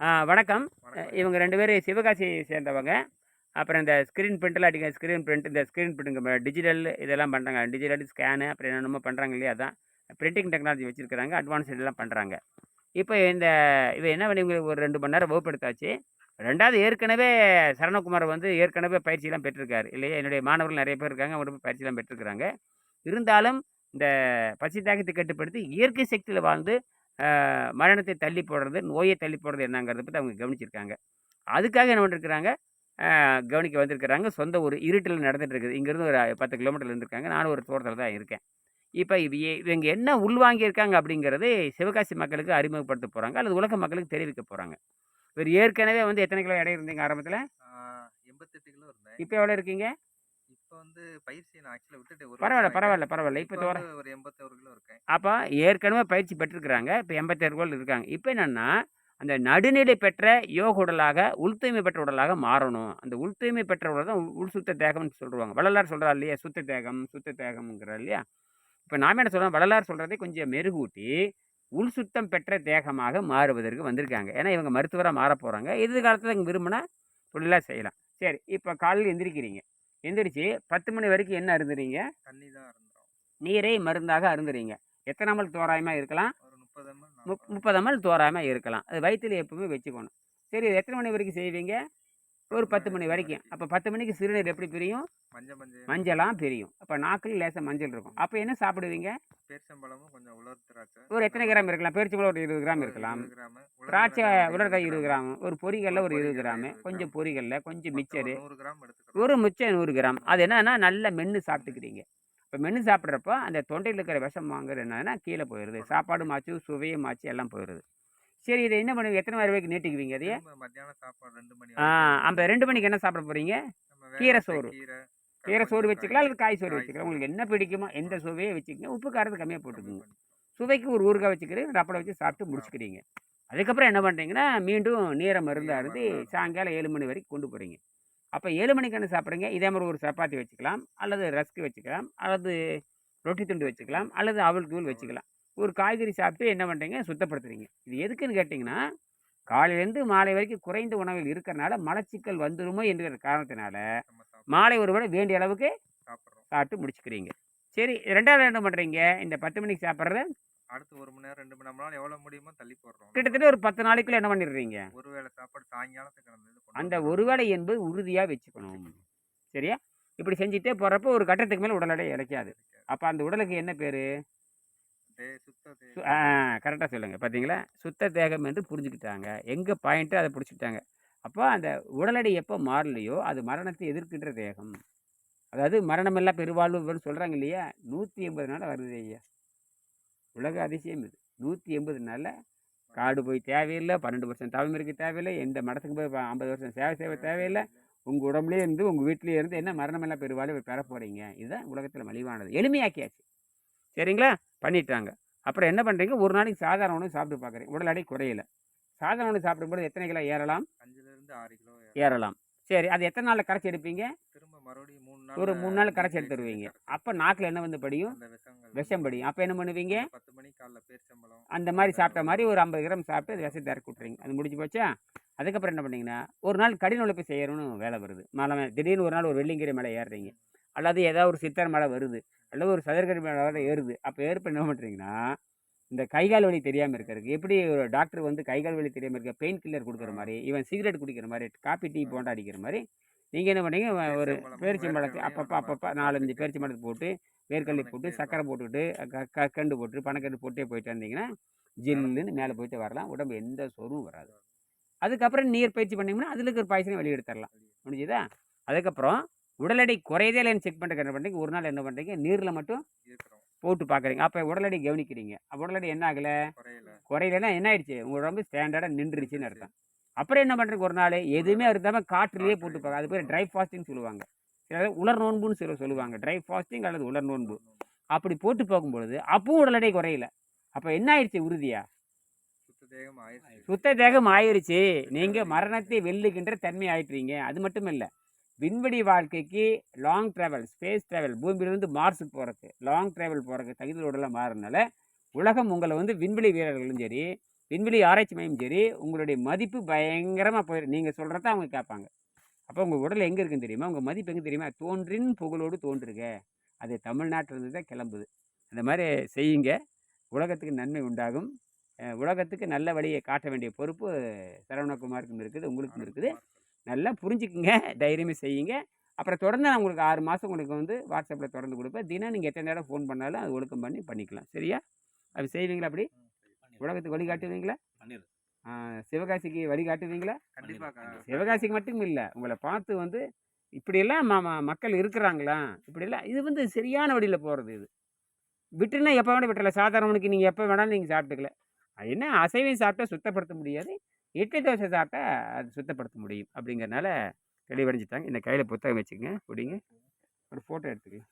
வணக்கம். இவங்க ரெண்டு பேரும் சிவகாசியை சேர்ந்தவங்க. அப்புறம் இந்த ஸ்க்ரீன் பிரிண்ட்லாம் அடிக்க ஸ்க்ரீன் பிரிண்ட் இந்த ஸ்க்ரீன் பிரிண்ட்டுங்க டிஜிட்டல் இதெல்லாம் பண்ணுறாங்க டிஜிட்டல் ஸ்கேனு அப்புறம் என்னென்னமோ பண்ணுறாங்க இல்லையா அதான். பிரிண்டிங் டெக்னாலஜி வச்சுருக்கிறாங்க அட்வான்ஸ் இதெல்லாம் பண்ணுறாங்க இப்போ இந்த இவ என்ன பண்ணி இவங்களுக்கு ஒரு ரெண்டு மணி நேரம் வகுப்பு எடுத்தாச்சு. ரெண்டாவது ஏற்கனவே சரணகுமார் வந்து ஏற்கனவே பயிற்சியெல்லாம் பெற்றிருக்காரு இல்லையா? என்னுடைய மாணவர்கள் நிறைய பேர் இருக்காங்க அவங்க போய் பயிற்சியெல்லாம் பெற்றிருக்கிறாங்க. இருந்தாலும் இந்த பசி தாக்கத்தை கட்டுப்படுத்தி இயற்கை சக்தியில் வாழ்ந்து மரணத்தை தள்ளி போடுறது நோயை தள்ளி போடுறது என்னங்கிறத பற்றி அவங்க கவனிச்சிருக்காங்க. அதுக்காக என்ன பண்ணிருக்கிறாங்க? கவனிக்க வந்திருக்கிறாங்க. சொந்த ஊர் இருட்டில் நடந்துட்டு இருக்குது இங்கேருந்து ஒரு பத்து கிலோமீட்டர் இருந்திருக்காங்க. நானும் ஒரு தோட்டத்தில் தான் இருக்கேன். இப்போ இவ இவங்க என்ன உள்வாங்கியிருக்காங்க அப்படிங்கிறது சிவகாசி மக்களுக்கு அறிமுகப்படுத்த போகிறாங்க அல்லது உலக மக்களுக்கு தெரிவிக்க போகிறாங்க இவர் ஏற்கனவே வந்து எத்தனை கிலோ எடை இருந்தீங்க ஆரம்பத்தில்? எண்பத்தெட்டு கிலோ இருந்தேன். இப்போ எவ்வளோ இருக்கீங்க? இப்போ வந்து பயிற்சி நான் ஆக்சுவலாக ஒரு பரவாயில்ல பரவாயில்ல. பரவாயில்ல இப்போ தோற ஒரு எண்பத்தோரு கிலோ இருக்கேன். அப்போ ஏற்கனவே பயிற்சி பெற்றிருக்கிறாங்க. இப்போ எண்பத்தேழு கோல் இருக்காங்க. இப்போ என்னென்னா அந்த நடுநிலை பெற்ற யோக உடலாக உள்தூய்மை பெற்ற உடலாக மாறணும். அந்த உள்தூய்மை பெற்ற உடல் தான் உள் உள் சுத்த தேகம்னு சொல்லுவாங்க. வள்ளலார் சொல்கிறா இல்லையா? சுத்த தேகம் சுத்த தேகம்ங்கிறார் இல்லையா? இப்போ நாம என்ன சொல்கிறோம் வள்ளலார் சொல்கிறதை கொஞ்சம் மெருகூட்டி உள் சுத்தம் பெற்ற தேகமாக மாறுவதற்கு வந்திருக்காங்க. ஏன்னா இவங்க மருத்துவராக மாற போகிறாங்க எதிர்காலத்தில் இங்கே விரும்பினா தொழிலாக செய்யலாம். சரி இப்போ காலையில் எந்திரிக்கிறீங்க. எந்திரிச்சு பத்து மணி வரைக்கும் என்ன அருந்துறீங்க? தண்ணி தான் இருந்தோம் நீரை மருந்தாக அருந்துறீங்க. எத்தனை நாள் தோராயமாக இருக்கலாம்? முப் முப்பது ml தோராயமாக இருக்கலாம். அது வயிற்றில் எப்பவுமே வச்சுக்கணும். சரி எத்தனை மணி வரைக்கும் செய்வீங்க? ஒரு பத்து மணி வரைக்கும் அப்போ பத்து மணிக்கு சிறுநீர் எப்படி பிரியும்? மஞ்சள் மஞ்சள். மஞ்சளாக பிரியும். அப்போ நாக்கில் லேசாக மஞ்சள் இருக்கும். அப்போ என்ன சாப்பிடுவீங்க? பேரிச்சம்பழமும் கொஞ்சம் உலர் திராட்சை ஒரு எத்தனை கிராம் இருக்கலாம்? பேரிச்சம்பழம் ஒரு இருபது கிராம் இருக்கலாம். திராட்சை உலர்காய் இருபது கிராம் ஒரு பொரிகளில் ஒரு இருபது கிராமு. கொஞ்சம். பொரிகளில் கொஞ்சம் மிச்சரு. ஒரு மிச்சம் நூறு கிராம். அது என்னன்னா நல்லா மென்று சாப்பிட்டுக்கிறீங்க இப்போ மென்று சாப்பிட்றப்போ அந்த தொண்டையில் இருக்கிற விஷம் வாங்குறது என்னன்னா கீழே போயிடுது. சாப்பாடு மாச்சு சுவையும் மாச்சு எல்லாம் போயிடுது. சரி இதை என்ன பண்ணுவீங்க? எத்தனை வரைக்கும் நீட்டிக்குவீங்க அதையே? ஆ அந்த ரெண்டு மணிக்கு என்ன சாப்பிட போகிறீங்க கீரை சோறு. கீரை சோறு வச்சுக்கலாம் அல்லது காய் சோறு வச்சுக்கலாம். உங்களுக்கு என்ன பிடிக்குமோ எந்த சுவையை வச்சுக்கங்க உப்பு காரத்தை கம்மியாக கம்மி போட்டுக்கோங்க. சுவைக்கு ஒரு ஊறுகாய் வச்சுக்கிறேன் ரப்படை வச்சு சாப்பிட்டு முடிச்சுக்கிறீங்க. அதுக்கப்புறம் என்ன பண்ணுறீங்கன்னா மீண்டும் நீரை மருந்து நீரை அருந்து. சாயங்காலம் ஏழு மணி வரைக்கும் கொண்டு போகிறீங்க அப்போ ஏழு மணிக்கு என்ன சாப்பிட்றீங்க இதே மாதிரி ஒரு சப்பாத்தி வச்சுக்கலாம் அல்லது ரஸ்க் வச்சுக்கலாம் அல்லது ரொட்டி துண்டு வச்சுக்கலாம் அல்லது அவல் தூள் வச்சுக்கலாம். ஒரு காய்கறி சாப்பிட்டு என்ன பண்ணுறீங்க சுத்தப்படுத்துறீங்க. இது எதுக்குன்னு கேட்டிங்கன்னா காலையிலேருந்து மாலை வரைக்கும் குறைந்த உணவில் இருக்கிறனால மலச்சிக்கல் வந்துருமோ என்கிற காரணத்தினால மாலை ஒரு வேளை வேண்டிய அளவுக்கு சாப்பிட்டு முடிச்சுக்கிறீங்க. சரி ரெண்டாவது என்ன பண்ணுறீங்க இந்த பத்து மணிக்கு சாப்பிட்றத அடுத்து ஒரு மணி நேரம் ரெண்டு மணி நேரம் எவ்வளவு முடியுமோ தள்ளி போடுறோம். கிட்டத்தட்ட ஒரு பத்து நாளைக்குள்ள என்ன பண்ணிடுறீங்க? ஒரு வேளை சாப்பாடு சாயங்காலத்துக்கு கிடந்தது கொண்டு அந்த வந்துடுறோம். ஒரு வேளை என்பது உறுதியாக வச்சுக்கணும். சரியா? இப்படி செஞ்சுட்டே போகிறப்போ ஒரு கட்டத்துக்கு மேலே உடல் எடை இழைக்காது அப்போ அந்த உடலுக்கு என்ன பேர்? தே கரெக்டாக சொல்லுங்கள் பார்த்தீங்களா சுத்த தேகம் என்று புரிஞ்சுக்கிட்டாங்க. எங்கே பாயிண்ட்டு அதை பிடிச்சிக்கிட்டாங்க. அப்போ அந்த உடல் எடை எப்போ மாறலையோ அது மரணத்தை எதிர்க்கின்ற தேகம். அதாவது மரணமெல்லாம் பெருவாழ்வுன்னு சொல்கிறாங்க இல்லையா? நூற்றி எண்பது நாள் வருது ஐயா. உலக அதிசயம் இது. நூற்றி எண்பது நாளில் காடு போய் தேவையில்லை பன்னெண்டு வருஷம் தவம் இருக்க தேவையில்லை எந்த மடத்துக்கு போய் ஐம்பது வருஷம் சேவை சேவை தேவையில்லை உங்கள் உடம்புலேயே இருந்து உங்கள் வீட்டிலேயே இருந்து என்ன மரணமெல்லாம் பெருவாழ்வு பெற போகிறீங்க இதுதான் உலகத்தில் மலிவானது. எளிமையாக்கியாச்சு. சரிங்களா? பண்ணிட்டாங்க. அப்புறம் என்ன பண்ணுறீங்க ஒரு நாளைக்கு சாதாரண உணவு சாப்பிட்டு பார்க்குறீங்க உடல் எடை குறையல. சாதாரண உணவு சாப்பிடும்போது எத்தனை கிலோ ஏறலாம்? அஞ்சுல இருந்து ஆறு கிலோ ஏறலாம். சரி அது எத்தனை நாளில் கரைச்சி எடுப்பீங்க? திரும்ப மறுபடியும் மூணு ஒரு நாள்ல மூணு நாள் கரைச்சி எடுத்துருவீங்க. அப்போ நாக்கில் என்ன வந்து படியும்? அந்த விஷங்கள் விஷம் படியும் அப்போ என்ன பண்ணுவீங்க? பத்து மணிக்கு காலைல பேரிச்சம்பழம் அந்த மாதிரி சாப்பிட்ட மாதிரி ஒரு ஐம்பது கிராம் சாப்பிட்டு அது விஷத்தை இறக்கி விட்றீங்க அது முடிஞ்சு போச்சா? அதுக்கப்புறம் என்ன பண்ணீங்கன்னா ஒரு நாள் கடின உழைப்பு செய்யணும்னு வேலை வருது. மலை திடீர்னு ஒரு நாள் ஒரு வெள்ளிங்கிரி மலை ஏறுறீங்க. அல்லது ஏதாவது ஒரு சித்தர் மலை வருது. அல்லது ஒரு சதுரகரி மலை வர ஏறுது. அப்போ ஏற்ப என்ன பண்ணுறீங்கன்னா இந்த கைகால் வலி தெரியாமல் இருக்கிறதுக்கு எப்படி ஒரு டாக்டர் வந்து கைகால் வலி தெரியாமல் இருக்க பெயின் கில்லர் கொடுக்குற மாதிரி இவன் சிகரெட் குடிக்கிற மாதிரி காப்பி டீ போண்டா அடிக்கிற மாதிரி நீங்கள் என்ன பண்ணீங்க ஒரு பேரிச்சம்பழத்தை அப்பப்போ அப்பப்போ நாலஞ்சு பேரிச்சம்பழத்தை போட்டு வேர்க்கடலை போட்டு. சக்கரை போட்டுக்கிட்டு க- கண்டு போட்டு பனக்கண்டு போட்டே போயிட்டு வந்தீங்கன்னா ஜில்லுன்னு மேலே போயிட்டு வரலாம். உடம்பு எந்த சோர்வும் வராது. அதுக்கப்புறம் நீர் பயிற்சி பண்ணிங்கன்னா அதில் இருக்கிற பாய்ச்சனை வெளியே எடுத்துடலாம் முடிஞ்சுதா? அதுக்கப்புறம் உடல் எடை குறையதே இல்லைன்னு செக் பண்ணுறதுக்கு என்ன பண்ணுறீங்க ஒரு நாள் என்ன பண்ணுறீங்க நீரில் மட்டும் போட்டு பார்க்குறீங்க அப்போ உடல் எடை கவனிக்கிறீங்க. அப்போ உடல் எடை என்ன ஆகலை? குறையல. குறையலன்னா என்ன ஆயிடுச்சு? உங்கள் உடம்பு ஸ்டாண்டர்டாக நின்றுருச்சுன்னு அர்த்தம். அப்புறம் என்ன பண்ணுறீங்க ஒரு நாள்? எதுவுமே அறுத்தாமல் காற்றுலேயே போட்டு பார்க்க அது பேர் ட்ரை ஃபாஸ்டிங் சொல்லுவாங்க. சிலர் உலர் நோன்புன்னு சில சொல்லுவாங்க. ட்ரை ஃபாஸ்டிங் அல்லது உலர் நோன்பு. அப்படி போட்டு போகும்பொழுது அப்பவும் உடல் எடை குறையல. அப்போ என்ன ஆயிடுச்சு உறுதியா? சுத்த தேகம் ஆயிடுச்சு. சுத்த தேகம் ஆயிருச்சு. நீங்கள் மரணத்தை வெல்லுகின்ற தன்மை ஆயிட்டுறீங்க அது மட்டும் இல்லை விண்வெளி வாழ்க்கைக்கு லாங் ட்ராவல் ஸ்பேஸ் ட்ராவல் பூமியிலிருந்து மார்ஸுக்கு போகிறதுக்கு லாங் ட்ராவல் போகிறதுக்கு தகுதி உடலாக மாறினால உலகம் உங்களை வந்து விண்வெளி வீரர்களும் சரி விண்வெளி ஆராய்ச்சி மையம் சரி உங்களுடைய மதிப்பு பயங்கரமாக போயிடும் நீங்கள் சொல்கிறத அவங்க கேட்பாங்க. அப்போ உங்கள் உடல் எங்கே இருக்குன்னு தெரியுமா? உங்கள் மதிப்பு எங்கே தெரியுமா? தோன்றின் புகழோடு தோன்றுக. அது தமிழ்நாட்டிலிருந்து தான் கிளம்புது. அந்த மாதிரி செய்யுங்க. உலகத்துக்கு நன்மை உண்டாகும். உலகத்துக்கு நல்ல வழியை காட்ட வேண்டிய பொறுப்பு சரவணகுமாருக்கும் இருக்குது உங்களுக்கும் இருக்குது. நல்லா புரிஞ்சுக்குங்க. தைரியமே செய்யுங்க. அப்புறம் தொடர்ந்து நான் உங்களுக்கு ஆறு மாதம் உங்களுக்கு வந்து வாட்ஸ்அப்பில் தொடர்ந்து கொடுப்பேன். தினம் நீங்கள் எத்தனை நேரம் ஃபோன் பண்ணாலும் அது ஒழுக்கம் பண்ணி பண்ணிக்கலாம். சரியா? அப்படி செய்வீங்களா அப்படி? உலகத்துக்கு வழிகாட்டுவீங்களா? பண்ணிடு ஆ, சிவகாசிக்கு வழிகாட்டுவீங்களா? கண்டிப்பாக்கா சிவகாசிக்கு மட்டும் இல்லை. உங்களை பார்த்து வந்து இப்படியெல்லாம் ம மக்கள் இருக்கிறாங்களா? இப்படியெல்லாம் இது வந்து சரியான வழியில் போகிறது இது. விட்டுனா எப்போ வேணால் விட்டுல சாதாரணவனுக்கு நீங்கள் எப்போ வேணாலும் நீங்கள் சாப்பிட்டுக்கல அது என்ன அசைவம் சாப்பிட்டா சுத்தப்படுத்த முடியாது. இட்லி தோசை சாப்பிட்டா அது சுத்தப்படுத்த முடியும். அப்படிங்கிறனால தெளிவடைஞ்சிட்டாங்க. இந்த கையில் புத்தகம் வச்சுக்கங்க. பிடிங்க ஒரு ஃபோட்டோ எடுத்துக்கலாம்.